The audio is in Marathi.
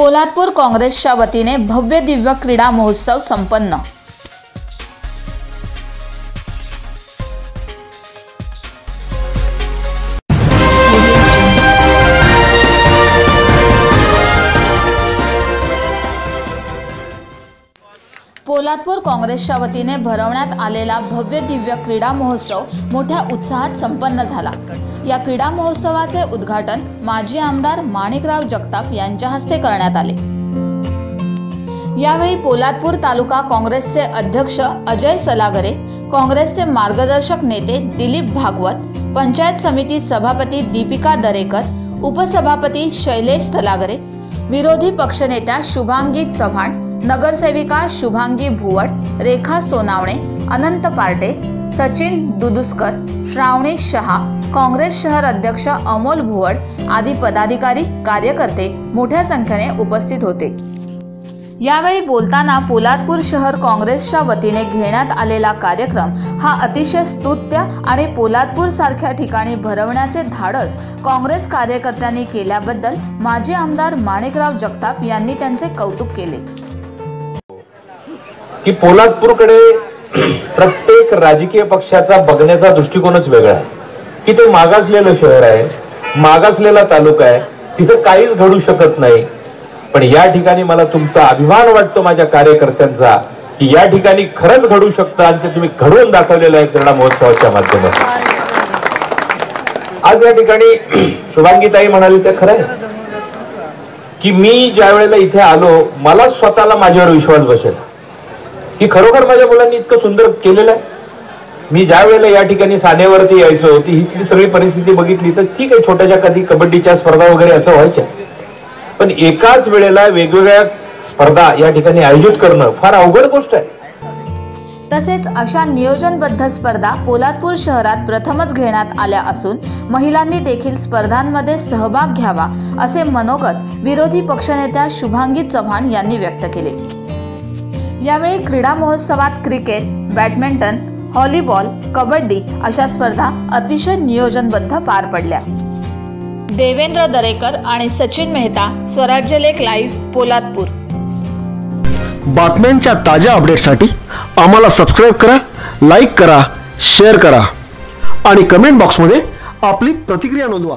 पोलादपूर काँग्रेसच्या वतीने भव्य दिव्य क्रीडा महोत्सव संपन्न. पोलादपूर काँग्रेसच्या वतीने भरवण्यात आलेला भव्य दिव्य क्रीडा महोत्सव मोठ्या उत्साहात संपन्न झाला. या क्रीडा महोत्सवाचे उद्घाटन माजी आमदार माणिकराव जगताप यांच्या हस्ते करण्यात आले. यावेळी पोलादपूर तालुका काँग्रेसचे अध्यक्ष अजय सलागरे काँग्रेसचे मार्गदर्शक नेते दिलीप भागवत पंचायत समिती सभापती दीपिका दरेकर उपसभापती शैलेश तलागरे विरोधी पक्षनेत्या शुभांगी चव्हाण नगरसेविका शुभांगी भुवड रेखा सोनावणे अनंत पार्टे सचिन दुदुस्कर श्रावणी शहा काँग्रेस शहर अध्यक्ष अमोल भुवड आदी पदाधिकारी कार्यकर्ते मोठ्या संख्येने उपस्थित होते. यावेळी बोलताना पोलादपूर शहर काँग्रेसच्या वतीने घेण्यात आलेला कार्यक्रम हा अतिशय स्तुत्य आणि पोलादपूर सारख्या ठिकाणी भरवण्याचे धाडस काँग्रेस कार्यकर्त्यांनी केल्याबद्दल माजी आमदार माणिकराव जगताप यांनी त्यांचे कौतुक केले. की पोलादपूरकडे प्रत्येक राजकीय पक्षाचा बघण्याचा दृष्टिकोनच वेगळा आहे. की ते मागासलेलं शहर आहे मागासलेला तालुका आहे तिथं काहीच घडू शकत नाही. पण या ठिकाणी मला तुमचा अभिमान वाटतो माझ्या कार्यकर्त्यांचा की या ठिकाणी खरंच घडू शकतं आणि ते तुम्ही घडवून दाखवलेलं आहे क्रीडा महोत्सवाच्या माध्यमातून. आज या ठिकाणी शुभांगीताई म्हणाली ते खरं आहे. की मी ज्या वेळेला इथे आलो मला स्वतःला माझ्यावर विश्वास बसेल. ही खरोखर माझ्या मुलांनी इतकं सुंदर केलेलं आहे. मी ज्या वेळेला या ठिकाणी सानेवरती यायचो ती इथली सगळी परिस्थिती बघितली तर ठीक आहे छोट्याशा कधी कबड्डीच्या स्पर्धा वगैरे असं व्हायच्या. पण एकाच वेळेला वेगवेगळ्या स्पर्धा या ठिकाणी आयोजित करणं फार अवघड गोष्ट आहे. तसेच अशा नियोजनबद्ध स्पर्धा पोलादपूर शहरात प्रथमच घेण्यात आल्या असून महिलांनी देखील स्पर्धांमध्ये सहभाग घ्यावा असे मनोगत विरोधी पक्षनेत्या शुभांगी चव्हाण यांनी व्यक्त केले. यावेळी क्रीडा महोत्सवात क्रिकेट बॅडमिंटन व्हॉलीबॉल कबड्डी अशा स्पर्धा अतिशय नियोजनबद्ध पार पडल्या. देवेंद्र दरेकर आणि सचिन मेहता स्वराज्य लेख लाईव्ह पोलादपूर. बातम्यांच्या ताज्या अपडेटसाठी आम्हाला सबस्क्राईब करा लाईक करा शेअर करा आणि कमेंट बॉक्समध्ये आपली प्रतिक्रिया नोंदवा.